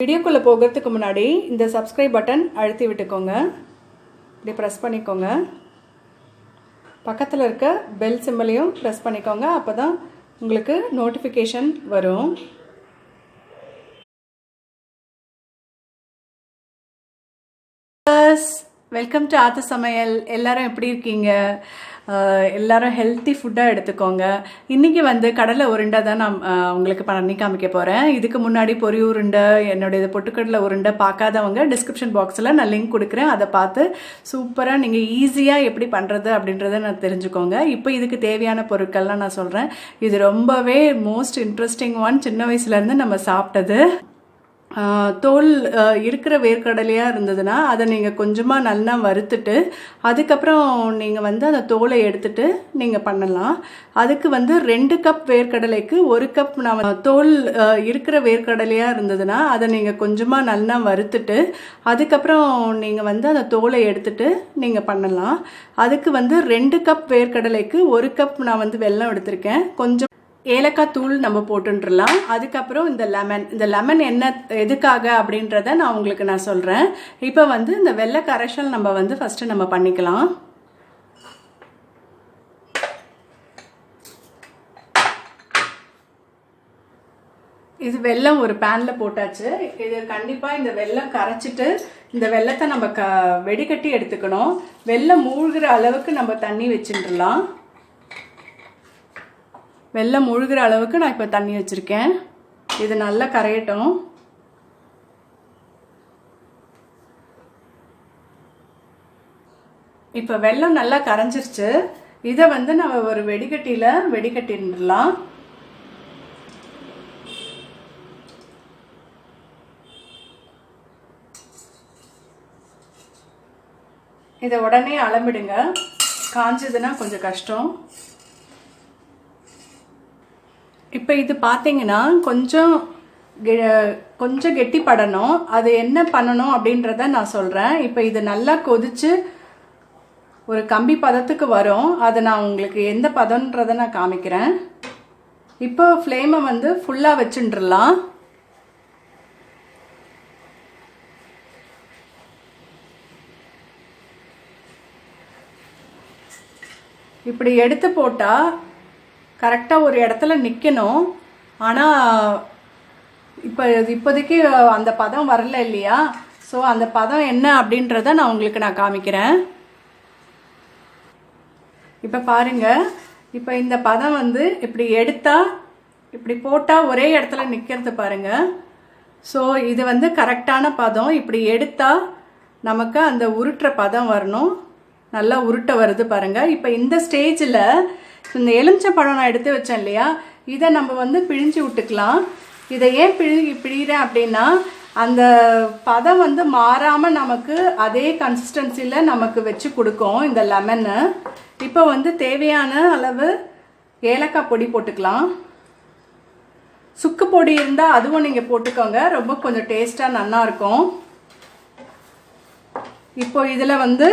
வீடியோக்குள்ளே போகிறதுக்கு முன்னாடி இந்த சப்ஸ்கிரைப் பட்டன் அழுத்தி விட்டுக்கோங்க. இப்படி ப்ரெஸ் பண்ணிக்கோங்க. பக்கத்தில் இருக்க பெல் சிம்மலையும் ப்ரெஸ் பண்ணிக்கோங்க. அப்போ தான் உங்களுக்கு நோட்டிஃபிகேஷன் வரும். வெல்கம் டு ஆத்த சமையல் எல்லாரும் எப்படி இருக்கீங்க? எல்லாரும் ஹெல்த்தி ஃபுட்டாக எடுத்துக்கோங்க. இன்றைக்கி வந்து கடலை உருண்டை தான் நான் உங்களுக்கு பண்ணி காமிக்க போகிறேன் இதுக்கு முன்னாடி பொறி உருண்டை என்னுடைய பொட்டுக்கடலை உருண்டை பார்க்காதவங்க டிஸ்கிரிப்ஷன் பாக்ஸில் நான் லிங்க் கொடுக்குறேன். அதை பார்த்து சூப்பராக நீங்கள் ஈஸியாக எப்படி பண்ணுறது அப்படின்றத நான் தெரிஞ்சுக்கோங்க. இப்போ இதுக்கு தேவையான பொருட்கள்லாம் நான் சொல்கிறேன் இது ரொம்பவே மோஸ்ட் இன்ட்ரெஸ்டிங் ஒன் சின்ன வயசுலேருந்து நம்ம சாப்பிட்டது. தோல் இருக்கிற வேர்க்கடலையாக இருந்ததுன்னா அதை நீங்கள் கொஞ்சமாக நல்லா வறுத்துட்டு அதுக்கப்புறம் நீங்கள் வந்து அந்த தோலை எடுத்துட்டு நீங்கள் பண்ணலாம். அதுக்கு வந்து ரெண்டு கப் வேர்க்கடலைக்கு ஒரு கப் நான் தோல் இருக்கிற வேர்க்கடலையாக இருந்ததுன்னா அதை நீங்கள் கொஞ்சமாக நல்லா வறுத்துட்டு அதுக்கப்புறம் நீங்கள் வந்து அந்த தோலை எடுத்துட்டு நீங்கள் பண்ணலாம். அதுக்கு வந்து ரெண்டு கப் வேர்க்கடலைக்கு ஒரு கப் நான் வந்து வெல்லம் எடுத்திருக்கேன். கொஞ்சம் ஏலக்காய் தூள் நம்ம போட்டுன்றலாம். அதுக்கப்புறம் இந்த லெமன். இந்த லெமன் என்ன எதுக்காக அப்படின்றத நான் உங்களுக்கு நான் சொல்கிறேன் இப்போ வந்து இந்த வெள்ளை கரைசல் நம்ம வந்து ஃபஸ்ட்டு நம்ம பண்ணிக்கலாம். இது வெள்ளம் ஒரு பேனில் போட்டாச்சு. இது கண்டிப்பாக இந்த வெள்ளம் கரைச்சிட்டு இந்த வெள்ளத்தை நம்ம க வெடிகட்டி எடுத்துக்கணும். வெள்ளம் மூழ்கிற அளவுக்கு நம்ம தண்ணி வச்சுட்டுலாம் வெள்ளம் முழுகிற அளவுக்கு நான் இப்போ தண்ணி வச்சுருக்கேன். இது நல்லா கரையட்டும். இப்போ வெள்ளம் நல்லா கரைஞ்சிருச்சு. இதை வந்து நம்ம ஒரு வெடிகட்டியில் வெடிகட்டிடலாம். இதை உடனே அளம்பிடுங்க காஞ்சதுன்னா கொஞ்சம் கஷ்டம். இப்போ இது பார்த்தீங்கன்னா கொஞ்சம் கெ- கொஞ்சம் கெட்டிப்படணும். அது என்ன பண்ணணும் அப்படின்றத நான் சொல்கிறேன் இப்போ இது நல்லா கொதிச்சு ஒரு கம்பி பதத்துக்கு வரும். அதை நான் உங்களுக்கு எந்த பதன்றதை நான் காமிக்கிறேன். இப்போ ஃப்ளேமை வந்து ஃபுல்லாக வச்சுட்டுலாம் இப்படி எடுத்து போட்டால் கரெக்டாக ஒரு இடத்துல நிற்கணும் ஆனால் இப்போ இப்போதைக்கு அந்த பதம் வரல இல்லையா? ஸோ அந்த பதம் என்ன அப்படின்றத நான் உங்களுக்கு நான் காமிக்கிறேன். இப்போ பாருங்க. இப்போ இந்த பதம் வந்து இப்படி எடுத்தா இப்படி போட்டால் ஒரே இடத்துல நிற்கிறது பாருங்கள் ஸோ இது வந்து கரெக்டான பதம். இப்படி எடுத்தால் நமக்கு அந்த உருட்டுற பதம் வரணும். நல்லா உருட்ட வருது பாருங்கள் இப்போ இந்த ஸ்டேஜில் இந்த எலுமிச்சை பழம் நான் எடுத்து வச்சேன் இல்லையா? இதை நம்ம வந்து பிழிஞ்சு விட்டுக்கலாம். இதை ஏன் பிழி பிழிகிறேன் அப்படின்னா அந்த பதம் வந்து மாறாமல் நமக்கு அதே கன்சிஸ்டன்சியில் நமக்கு வச்சு கொடுக்கும் இந்த லெமனு இப்போ வந்து தேவையான அளவு ஏலக்காய் பொடி போட்டுக்கலாம். சுக்கு பொடி இருந்தால் அதுவும் நீங்கள் போட்டுக்கோங்க. ரொம்ப கொஞ்சம் டேஸ்ட்டாக நல்லாயிருக்கும். இப்போ இதில் வந்து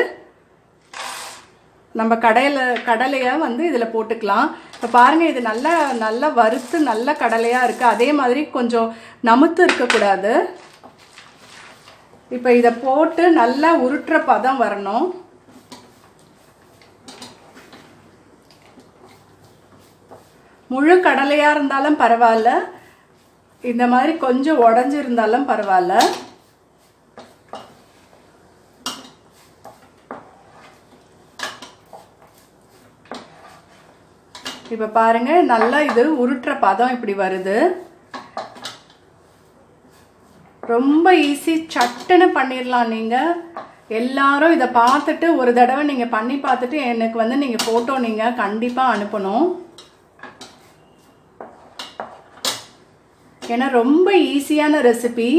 நம்ம கடையில் கடலையை வந்து இதில் போட்டுக்கலாம். இப்போ பாருங்கள் இது நல்லா நல்லா வறுத்து நல்ல கடலையாக இருக்குது அதே மாதிரி கொஞ்சம் நமுத்து இருக்கக்கூடாது. இப்போ இதை போட்டு நல்லா உருட்டுற பதம் வரணும். முழு கடலையாக இருந்தாலும் பரவாயில்ல. இந்த மாதிரி கொஞ்சம் உடஞ்சிருந்தாலும் பரவாயில்ல. இப்போ பாருங்க நல்லா இது உருட்டுற பதம் இப்படி வருது. ரொம்ப ஈஸி சட்டுன்னு பண்ணிடலாம் நீங்கள் எல்லாரும் இதை பார்த்துட்டு ஒரு தடவை நீங்கள் பண்ணி பார்த்துட்டு எனக்கு வந்து நீங்கள் ஃபோட்டோ நீங்கள் கண்டிப்பாக அனுப்பணும். ஏன்னா ரொம்ப ஈஸியான ரெசிபி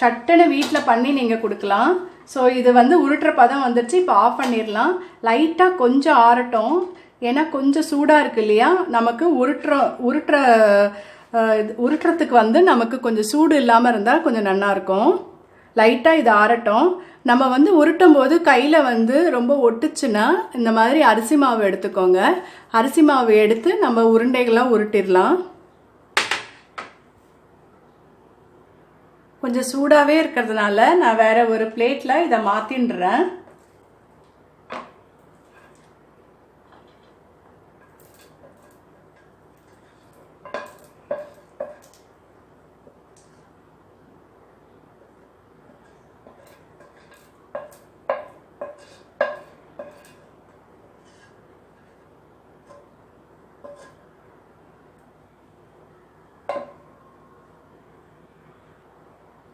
சட்டுன்னு வீட்டில் பண்ணி நீங்கள் கொடுக்கலாம். ஸோ இது வந்து உருட்டுற பதம் வந்துருச்சு. இப்போ ஆஃப் பண்ணிடலாம். லைட்டாக கொஞ்சம் ஆறட்டும். ஏன்னா கொஞ்சம் சூடாக இருக்கு இல்லையா? நமக்கு உருட்டுற உருட்டுற இது உருட்டுறதுக்கு வந்து நமக்கு கொஞ்சம் சூடு இல்லாமல் இருந்தால் கொஞ்சம் நல்லாயிருக்கும் லைட்டாக இது ஆறட்டும். நம்ம வந்து உருட்டும் போது கையில் வந்து ரொம்ப ஒட்டுச்சுன்னா இந்த மாதிரி அரிசி மாவு எடுத்துக்கோங்க. அரிசி மாவு எடுத்து நம்ம உருண்டைகளாக உருட்டிடலாம். கொஞ்சம் சூடாகவே இருக்கிறதுனால நான் வேறு ஒரு பிளேட்டில் இதை மாற்றின்றேன்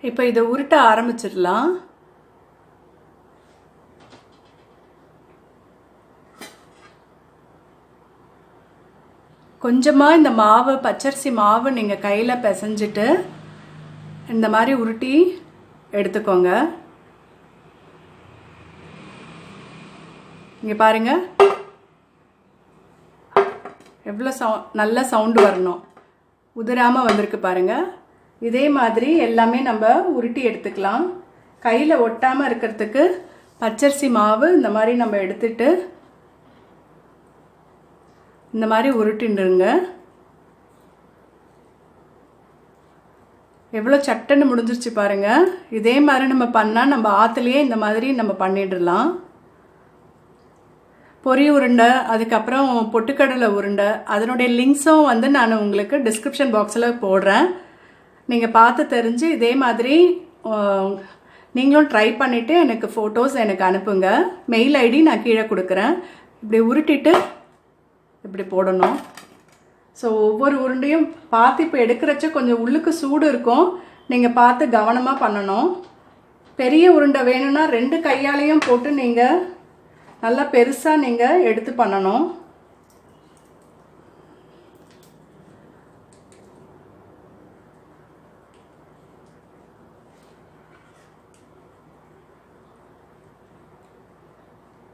இப்போ இதை உருட்ட ஆரம்பிச்சிடலாம். கொஞ்சமாக இந்த மாவு பச்சரிசி மாவு நீங்கள் கையில் பிசைஞ்சிட்டு இந்த மாதிரி உருட்டி எடுத்துக்கோங்க. இங்கே பாருங்க. எவ்வளோ சவு நல்ல சவுண்டு வரணும். உதிராமல் வந்திருக்கு பாருங்கள் இதே மாதிரி எல்லாமே நம்ம உருட்டி எடுத்துக்கலாம். கையில் ஒட்டாமல் இருக்கிறதுக்கு பச்சரிசி மாவு இந்த மாதிரி நம்ம எடுத்துட்டு இந்த மாதிரி உருட்டிண்டுருங்க எவ்வளோ சட்டன்னு முடிஞ்சிருச்சு பாருங்கள் இதே மாதிரி நம்ம பண்ணால் நம்ம ஆற்றுலேயே இந்த மாதிரி நம்ம பண்ணிடலாம். பொரி உருண்டை அதுக்கப்புறம் பொட்டுக்கடலை உருண்டை அதனுடைய லிங்க்ஸும் வந்து நான் உங்களுக்கு டிஸ்கிரிப்ஷன் பாக்ஸில் போடுறேன். நீங்கள் பார்த்து தெரிஞ்சு இதே மாதிரி நீங்களும் ட்ரை பண்ணிவிட்டு எனக்கு ஃபோட்டோஸ் எனக்கு அனுப்புங்க. மெயில் ஐடி நான் கீழே கொடுக்குறேன். இப்படி உருட்டிட்டு இப்படி போடணும். ஸோ ஒவ்வொரு உருண்டையும் பார்த்து இப்போ எடுக்கிறச்ச கொஞ்சம் உள்ளுக்கு சூடு இருக்கும். நீங்கள் பார்த்து கவனமாக பண்ணணும். பெரிய உருண்டை வேணும்னா ரெண்டு கையாலையும் போட்டு நீங்கள் நல்லா பெருசாக நீங்கள் எடுத்து பண்ணணும்.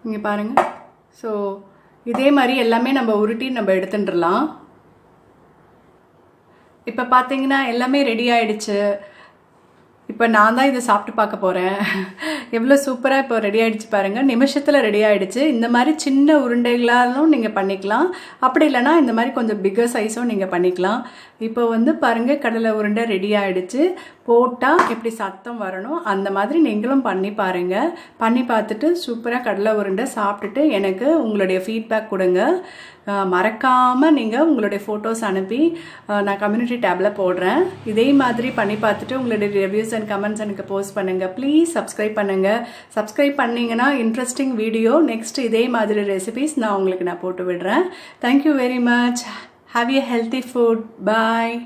இங்கே பாருங்கள் ஸோ இதே மாதிரி எல்லாமே நம்ம உருட்டி நம்ம எடுத்துட்டுலாம் இப்போ பார்த்தீங்கன்னா எல்லாமே ரெடி ஆயிடுச்சு. இப்போ நான் தான் இதை சாப்பிட்டு பார்க்க போகிறேன் எவ்வளோ சூப்பராக இப்போ ரெடி ஆகிடுச்சு பாருங்கள் நிமிஷத்தில் ரெடி ஆகிடுச்சு இந்த மாதிரி சின்ன உருண்டைகளாலும் நீங்கள் பண்ணிக்கலாம். அப்படி இல்லைன்னா இந்த மாதிரி கொஞ்சம் பிக்கர் சைஸும் நீங்கள் பண்ணிக்கலாம். இப்போ வந்து பாருங்கள் கடலை உருண்டை ரெடி ஆகிடுச்சு போட்டால் எப்படி சத்தம் வரணும்? அந்த மாதிரி நீங்களும் பண்ணி பாருங்கள் பண்ணி பார்த்துட்டு சூப்பராக கடலை உருண்டை சாப்பிட்டுட்டு எனக்கு உங்களுடைய ஃபீட்பேக் கொடுங்க. மறக்காமல் நீங்கள் உங்களுடைய ஃபோட்டோஸ் அனுப்பி நான் கம்யூனிட்டி டேப்பில் போடுறேன். இதே மாதிரி பண்ணி பார்த்துட்டு உங்களுடைய ரிவ்யூஸ் அண்ட் கமெண்ட்ஸ் எனக்கு போஸ்ட் பண்ணுங்கள் ப்ளீஸ் சப்ஸ்கிரைப் பண்ணுங்கள் சப்ஸ்கிரைப் பண்ணீங்கன்னா இன்ட்ரெஸ்டிங் வீடியோ நெக்ஸ்ட் இதே மாதிரி ரெசிபிஸ் நான் உங்களுக்கு நான் போட்டு விடுறேன். Thank you very much have a healthy food bye